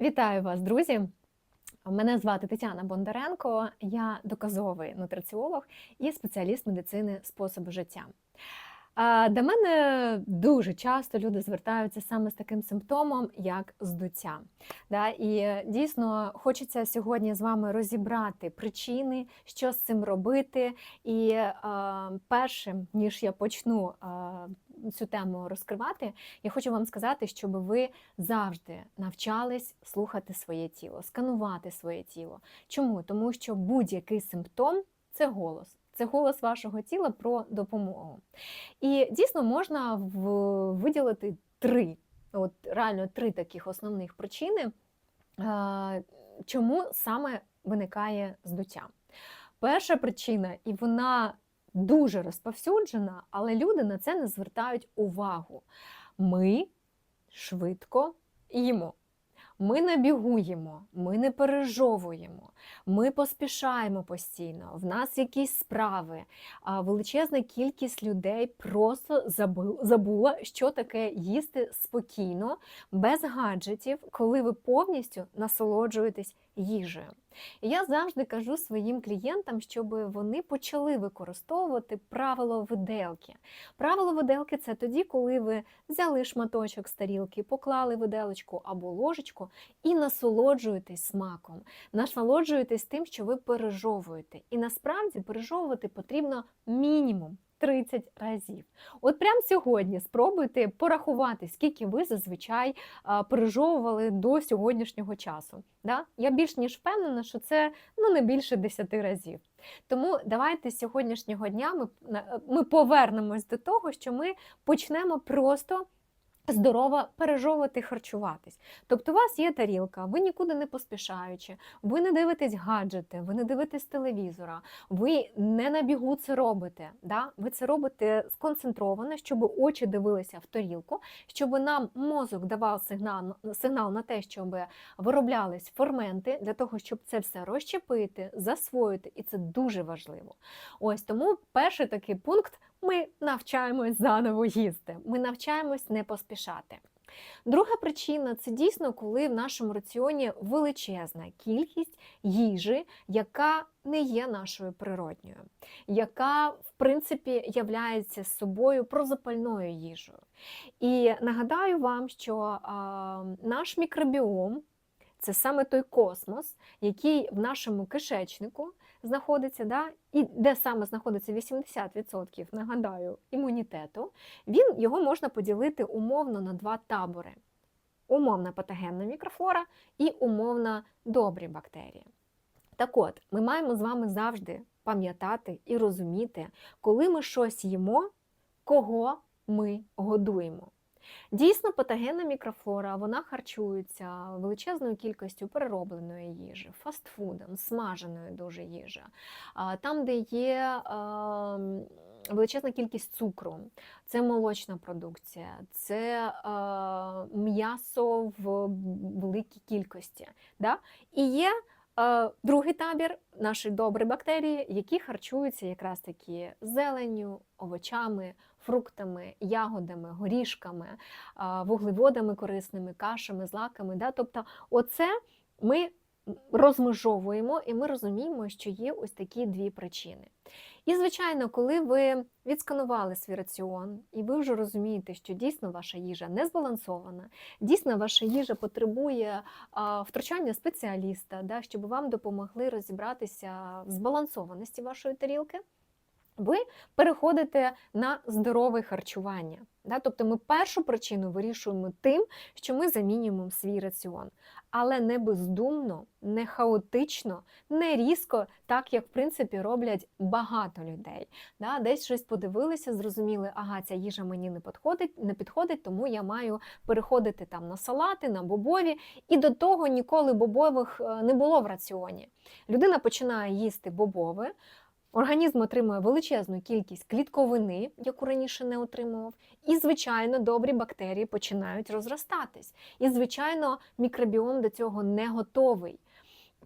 Вітаю вас, друзі! Мене звати Тетяна Бондаренко, я доказовий нутриціолог і спеціаліст медицини способу життя. До мене дуже часто люди звертаються саме з таким симптомом, як здуття. І дійсно хочеться сьогодні з вами розібрати причини, що з цим робити. І першим, ніж я почну цю тему розкривати, я хочу вам сказати, щоб ви завжди навчались слухати своє тіло, сканувати своє тіло. Чому? Тому що будь-який симптом це голос. Це голос вашого тіла про допомогу. І дійсно можна виділити три, от реально три таких основних причини, чому саме виникає здуття. Перша причина, і вона дуже розповсюджена, але люди на це не звертають увагу. Ми швидко їмо. Ми не бігуємо, ми не пережовуємо, ми поспішаємо постійно. В нас якісь справи. А величезна кількість людей просто забула, що таке їсти спокійно, без гаджетів, коли ви повністю насолоджуєтесь їжею. Я завжди кажу своїм клієнтам, щоб вони почали використовувати правило виделки. Правило виделки це тоді, коли ви взяли шматочок з тарілки, поклали виделочку або ложечку і насолоджуєтесь смаком, насолоджуєтесь тим, що ви пережовуєте. І насправді пережовувати потрібно мінімум. 30 разів. От прямо сьогодні спробуйте порахувати, скільки ви зазвичай пережовували до сьогоднішнього часу. Да? Я більш ніж впевнена, що це ну, не більше 10 разів. Тому давайте з сьогоднішнього дня ми, ми повернемось до того, що ми почнемо просто здорово пережовувати харчуватись. Тобто у вас є тарілка, ви нікуди не поспішаючи, ви не дивитесь гаджети, ви не дивитесь телевізора, ви не на бігу це робите. Да? Ви це робите сконцентровано, щоб очі дивилися в тарілку, щоб нам мозок давав сигнал, сигнал на те, щоб вироблялись ферменти для того, щоб це все розщепити, засвоїти, і це дуже важливо. Ось тому перший такий пункт ми навчаємось заново їсти. Ми навчаємось не поспішати. Друга причина це дійсно, коли в нашому раціоні величезна кількість їжі, яка не є нашою природньою, яка в принципі являється собою прозапальною їжею. І нагадаю вам, що а, наш мікробіом це саме той космос, який в нашому кишечнику знаходиться, да, і де саме знаходиться 80%, нагадаю, імунітету, він його можна поділити умовно на два табори: умовна патогенна мікрофлора і умовна добрі бактерії. Так от, ми маємо з вами завжди пам'ятати і розуміти, коли ми щось їмо, кого ми годуємо. Дійсно, патогенна мікрофлора вона харчується величезною кількістю переробленої їжі, фастфудом, смаженої дуже їжі, там, де є величезна кількість цукру, це молочна продукція, це м'ясо в великій кількості. Да? І є другий табір, наші добрі бактерії, які харчуються якраз таки зеленню, овочами, фруктами, ягодами, горішками, вуглеводами корисними, кашами, злаками. Да? Тобто, оце ми розмежовуємо і ми розуміємо, що є ось такі дві причини. І, звичайно, коли ви відсканували свій раціон, і ви вже розумієте, що дійсно ваша їжа не збалансована, дійсно ваша їжа потребує а, втручання спеціаліста, да, щоб вам допомогли розібратися в збалансованості вашої тарілки, ви переходите на здорове харчування. Да? Тобто ми першу причину вирішуємо тим, що ми замінюємо свій раціон. Але не бездумно, не хаотично, не різко, так як в принципі роблять багато людей. Да? Десь щось подивилися, зрозуміли, ага, ця їжа мені не підходить, не підходить, тому я маю переходити там на салати, на бобові. І до того ніколи бобових е, не було в раціоні. Людина починає їсти бобове, Організм отримує величезну кількість клітковини, яку раніше не отримував, і, звичайно, добрі бактерії починають розростатись. І, звичайно, мікробіом до цього не готовий.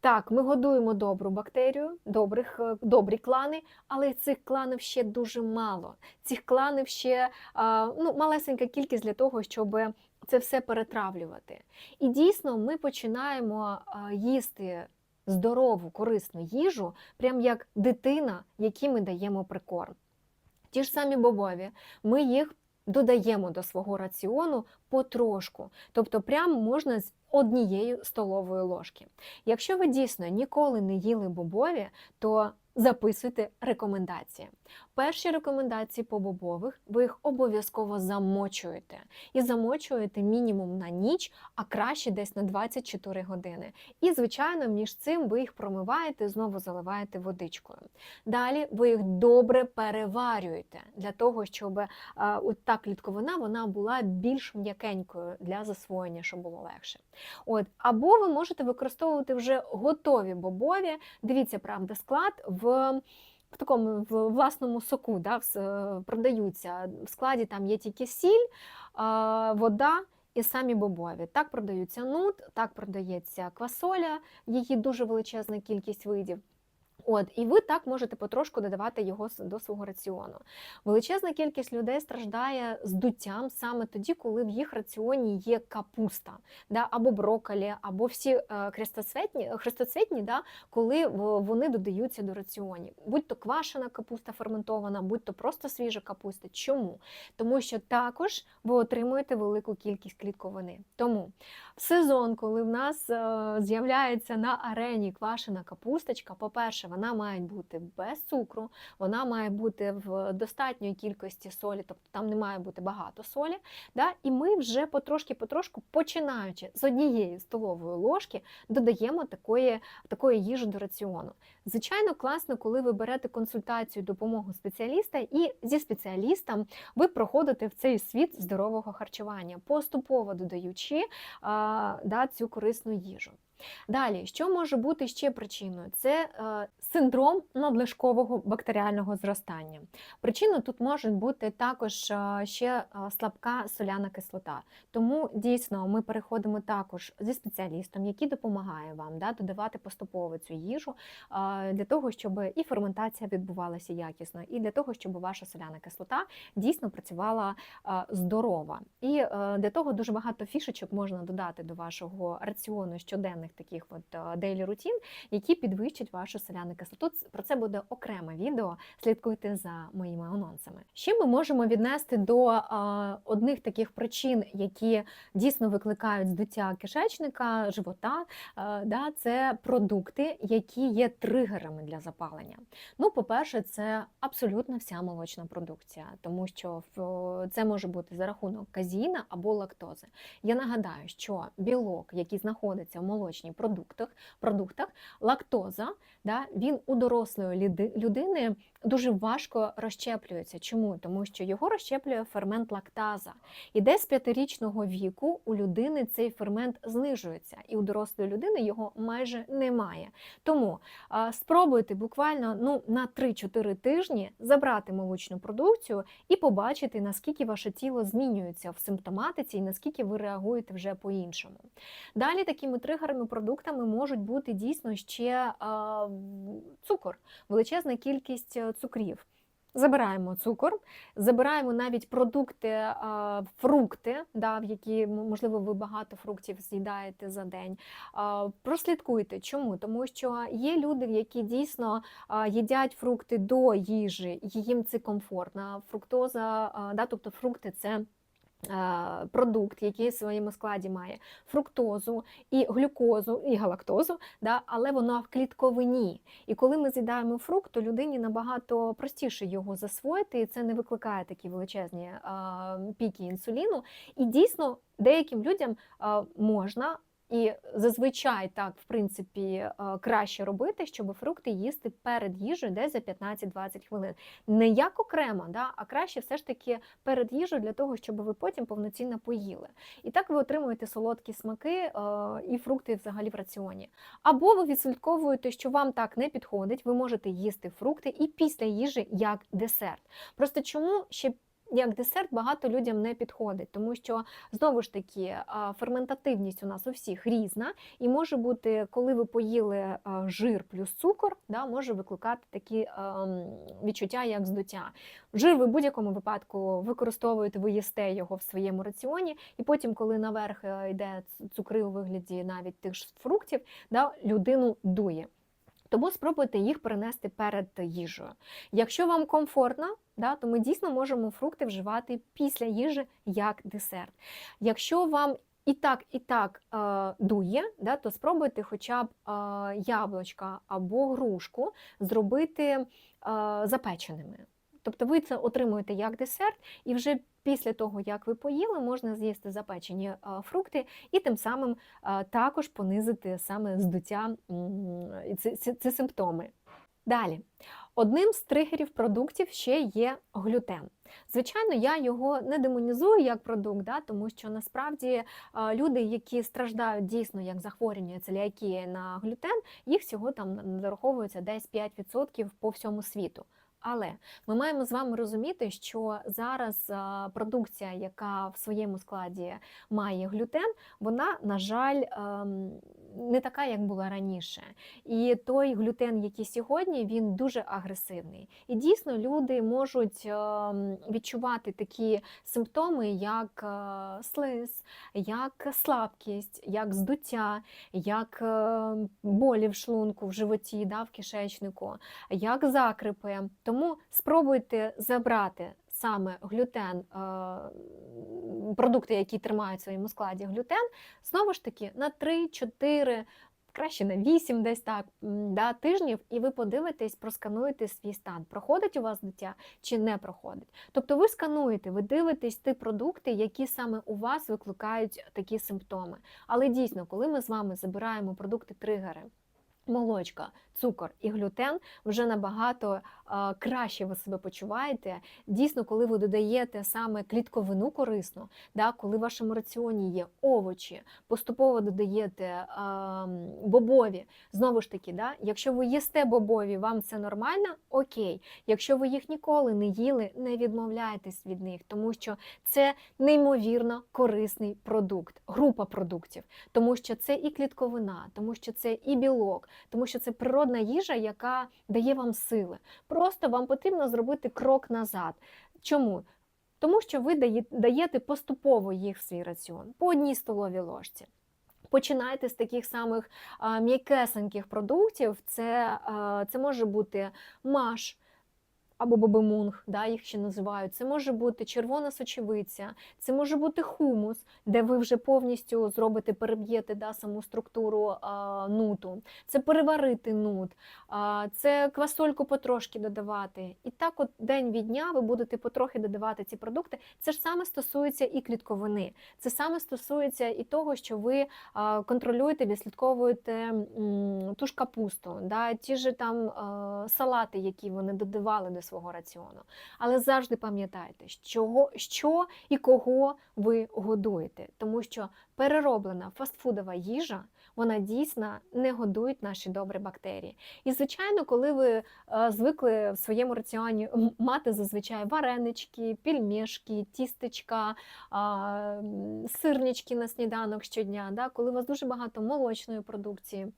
Так, ми годуємо добру бактерію, добрих, е, добрі клани, але цих кланів ще дуже мало. Цих кланів ще ну, малесенька кількість для того, щоб це все перетравлювати. І дійсно ми починаємо їсти здорову, корисну їжу, прям як дитина, якій ми даємо прикорм. Ті ж самі бобові, ми їх додаємо до свого раціону потрошку, тобто прям можна з однієї столової ложки. Якщо ви дійсно ніколи не їли бобові, то записуйте рекомендації. Перші рекомендації по бобових ви їх обов'язково замочуєте. І замочуєте мінімум на ніч, а краще десь на 24 години. І, звичайно, між цим ви їх промиваєте, знову заливаєте водичкою. Далі ви їх добре переварюєте для того, щоб от та клітковина вона була більш м'якенькою для засвоєння, щоб було легше. От, або ви можете використовувати вже готові бобові. Дивіться, правда, склад в. В такому в власному соку да, продаються. В складі там є тільки сіль, вода і самі бобові. Так продаються нут, так продається квасоля, її дуже величезна кількість видів. От, і ви так можете потрошку додавати його до свого раціону. Величезна кількість людей страждає здуттям саме тоді, коли в їх раціоні є капуста, да, або брокколі, або всі е, хрестоцвітні, хрестоцвітні, да, коли вони додаються до раціонів. Будь то квашена капуста ферментована, будь то просто свіжа капуста. Чому? Тому що також ви отримуєте велику кількість клітковини. Тому в сезон, коли в нас е, з'являється на арені квашена капусточка, по-перше, вона має бути без цукру, вона має бути в достатньої кількості солі, тобто там не має бути багато солі. Да? І ми вже потрошки-потрошку, починаючи з однієї столової ложки, додаємо такої, такої їжі до раціону. Звичайно, класно, коли ви берете консультацію, допомогу спеціаліста, і зі спеціалістом ви проходите в цей світ здорового харчування, поступово додаючи а, да, цю корисну їжу. Далі, що може бути ще причиною? Це е, синдром надлишкового бактеріального зростання. Причиною тут може бути також е, ще е, слабка соляна кислота. Тому дійсно ми переходимо також зі спеціалістом, який допомагає вам да, додавати поступово цю їжу е, для того, щоб і ферментація відбувалася якісно, і для того, щоб ваша соляна кислота дійсно працювала е, здорова. І е, для того дуже багато фішечок можна додати до вашого раціону щоденних таких от дейлі рутін, які підвищать вашу соляну кислоту. Про це буде окреме відео. Слідкуйте за моїми анонсами. Ще ми можемо віднести до е, одних таких причин, які дійсно викликають здуття кишечника, живота. е, да, це продукти, які є тригерами для запалення. Ну, по-перше, це абсолютно вся молочна продукція, тому що це може бути за рахунок казіна або лактози. Я нагадаю, що білок, який знаходиться в молочній продуктах, продуктах лактоза, да, він у дорослої людини дуже важко розщеплюється. Чому? Тому що його розщеплює фермент лактаза. І десь з п'ятирічного віку у людини цей фермент знижується, і у дорослої людини його майже немає. Тому а, спробуйте буквально ну, на 3-4 тижні забрати молочну продукцію і побачити, наскільки ваше тіло змінюється в симптоматиці і наскільки ви реагуєте вже по-іншому. Далі такими тригерами продуктами можуть бути дійсно ще цукор, величезна кількість е, цукрів. Забираємо цукор, забираємо навіть продукти, фрукти, да, в які можливо ви багато фруктів з'їдаєте за день. Прослідкуйте. Чому? Тому що є люди, які дійсно їдять фрукти до їжі, їм це комфортно. Фруктоза, да, тобто фрукти це. Е, Продукт, який в своєму складі має фруктозу і глюкозу, і галактозу, да, але воно в клітковині. І коли ми з'їдаємо фрукт, то людині набагато простіше його засвоїти, і це не викликає такі величезні а, піки інсуліну. І дійсно деяким людям а, можна. І зазвичай так, в принципі, е, краще робити, щоб фрукти їсти перед їжею десь за 15-20 хвилин. Не як окремо, да, а краще все ж таки перед їжею для того, щоб ви потім повноцінно поїли. І так ви отримуєте солодкі смаки е, і фрукти взагалі в раціоні. Або ви відслідковуєте, що вам так не підходить, ви можете їсти фрукти і після їжі як десерт. Просто чому ще як десерт багато людям не підходить, тому що знову ж таки ферментативність у нас у всіх різна, і може бути, коли ви поїли жир плюс цукор, да, може викликати такі відчуття, як здуття. Жир ви в будь-якому випадку використовуєте, ви їсте його в своєму раціоні, і потім, коли наверх е, йде цукри у вигляді навіть тих ж фруктів, да, людину дує. Тому спробуйте їх перенести перед їжею. Якщо вам комфортно, да, то ми дійсно можемо фрукти вживати після їжі як десерт. Якщо вам і так, і так е, дує, да, то спробуйте хоча б е, яблучка або грушку зробити е, запеченими. Тобто ви це отримуєте як десерт, і вже після того, як ви поїли, можна з'їсти запечені е, фрукти і тим самим е, також понизити саме здуття ці, ці, ці симптоми. Далі, одним з тригерів продуктів ще є глютен. Звичайно, я його не демонізую як продукт, да, тому що насправді е, люди, які страждають дійсно як захворювання целіакії на глютен, їх всього там зараховується десь 5% по всьому світу. Але ми маємо з вами розуміти, що зараз продукція, яка в своєму складі має глютен, вона, на жаль, ем, не така, як була раніше. І той глютен, який сьогодні, він дуже агресивний. І дійсно люди можуть ем, відчувати такі симптоми, як е, слиз, як слабкість, як здуття, як е, болі в шлунку, в животі, да, в кишечнику, як закрипи. Тому спробуйте забрати саме глютен, е, продукти, які тримають в своєму складі глютен, знову ж таки на 3-4. Краще на 8 десь так да, тижнів, і ви подивитесь, проскануєте свій стан. Проходить у вас дитя чи не проходить. Тобто ви скануєте, ви дивитесь ті продукти, які саме у вас викликають такі симптоми. Але дійсно, коли ми з вами забираємо продукти-тригери, молочка, цукор і глютен, вже набагато краще ви себе почуваєте. Дійсно, коли ви додаєте саме клітковину корисну, да, коли в вашому раціоні є овочі, поступово додаєте бобові. Знову ж таки, да, якщо ви їсте бобові, вам це нормально, окей. Якщо ви їх ніколи не їли, не відмовляйтесь від них, тому що це неймовірно корисний продукт, група продуктів, тому що це і клітковина, тому що це і білок, тому що це природна їжа, яка дає вам сили. Просто вам потрібно зробити крок назад. Чому? Тому що ви даєте поступово їх в свій раціон по одній столовій ложці. Починайте з таких самих м'якесеньких продуктів. Це, це може бути маш або бобемунг, да, їх ще називають. Це може бути червона сочевиця, це може бути хумус, де ви вже повністю зробите, переб'єте да, саму структуру а, нуту. Це переварити нут, а, це квасольку потрошки додавати. І так, от день від дня ви будете потрохи додавати ці продукти. Це ж саме стосується і клітковини. Це саме стосується і того, що ви а, контролюєте, відслідковуєте ту ж капусту, да, ті ж там е, салати, які вони додавали до свого раціону. Але завжди пам'ятайте, що, що і кого ви годуєте, тому що перероблена фастфудова їжа. Вона дійсно не годує наші добрі бактерії. І, звичайно, коли ви е, звикли в своєму раціоні мати зазвичай варенички, пельмешки, тістечка, сирнички на сніданок щодня, да, коли у вас дуже багато молочної продукції.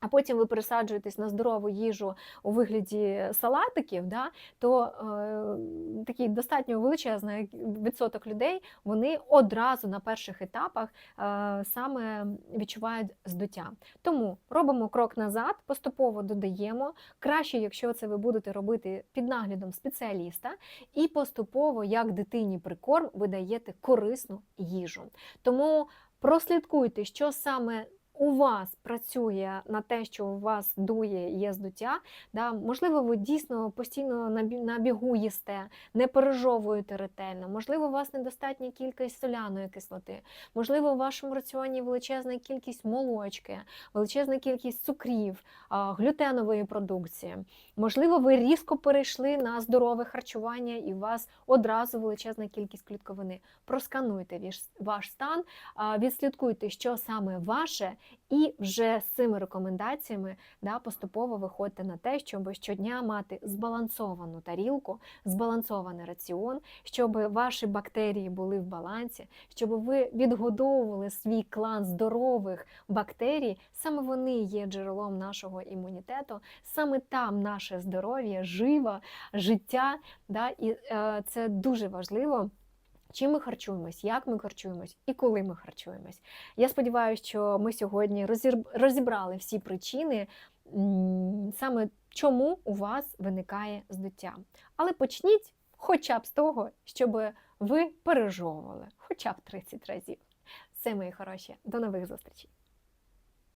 А потім ви пересаджуєтесь на здорову їжу у вигляді салатиків, да, то е, такий достатньо величезний відсоток людей вони одразу на перших етапах е, саме відчувають здуття. Тому робимо крок назад, поступово додаємо. Краще, якщо це ви будете робити під наглядом спеціаліста, і поступово, як дитині прикорм, ви даєте корисну їжу. Тому прослідкуйте, що саме. У вас працює на те, що у вас дує є здуття. Да? Можливо, ви дійсно постійно на бігу їсте, не пережовуєте ретельно. Можливо, у вас недостатня кількість соляної кислоти. Можливо, у вашому раціоні величезна кількість молочки, величезна кількість цукрів, глютенової продукції. Можливо, ви різко перейшли на здорове харчування і у вас одразу величезна кількість клітковини. Проскануйте ваш стан, відслідкуйте, що саме ваше, І вже з цими рекомендаціями да, поступово виходьте на те, щоб щодня мати збалансовану тарілку, збалансований раціон, щоб ваші бактерії були в балансі, щоб ви відгодовували свій клан здорових бактерій. Саме вони є джерелом нашого імунітету, саме там наше здоров'я, жива, життя. Да, І е, це дуже важливо. Чим ми харчуємось, як ми харчуємось і коли ми харчуємось. Я сподіваюся, що ми сьогодні розібрали всі причини, саме чому у вас виникає здуття. Але почніть хоча б з того, щоб ви пережовували хоча б 30 разів. Все, мої хороші, до нових зустрічей!